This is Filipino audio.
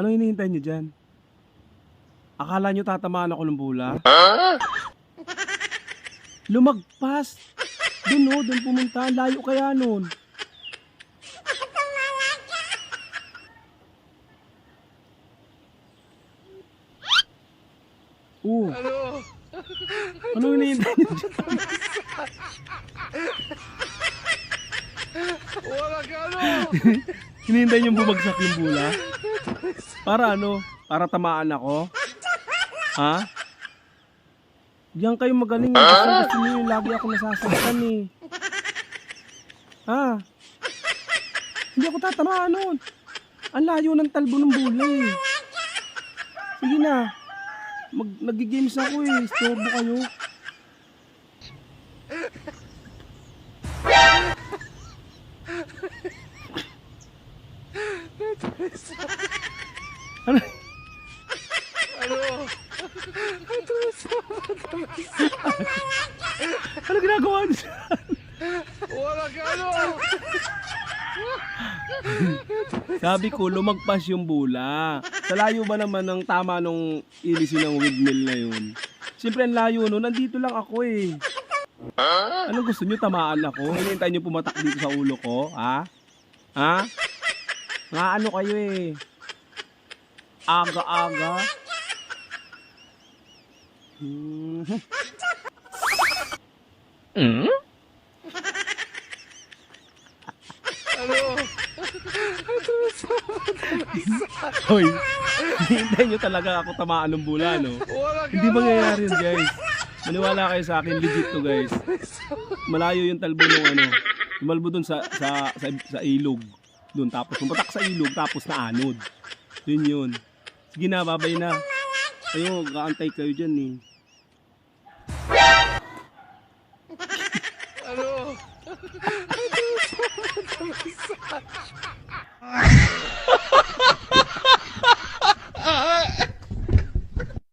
Ano hinihintay niyo dyan? Akala niyo tatamaan ako ng bula? Lumagpas! Doon o, doon pumunta. Layo kaya nun. Oo. Ano? Ano hinihintay dyan? Wala ka ano? Hinihintay niyo bumagsak yung bula? Para ano? Para tamaan ako? Ha? Diyan kayo magaling. eh. Kasi gusto niyo yung lagi ako nasasaktan eh. Ha? Hindi ako tatamaan nun. Ang layo ng talbo ng bula eh. Sige na. Mag nagigames ako eh. Storbo kayo. Ano? Ano? Ano ginagawa niyo? Wala ka ano? Sabi ko, lumagpas yung bula. Sa layo ba naman ng tama nung ilisin ng windmill na yun? Siyempre, ang layo nun. Nandito lang ako eh. Anong gusto nyo? Tamaan ako? Hinihintay nyo pumatak dito sa ulo ko? Ha? Ha? Nga ano kayo eh? Aga-aga? Hmm. Ano? Hoy, hinihintay nyo talaga ako tamaan ng bula, no? Hindi mangyayari yun, guys. Maniwala kayo sa akin, legit to, guys. Malayo yung talbo ng ano. Tumalbo dun sa, sa, sa, sa ilog. Dun, tapos pumatak sa ilog, tapos na anod. Yun yun. Sige na, babay na. Kayo, kaantay kayo dyan eh. Ano?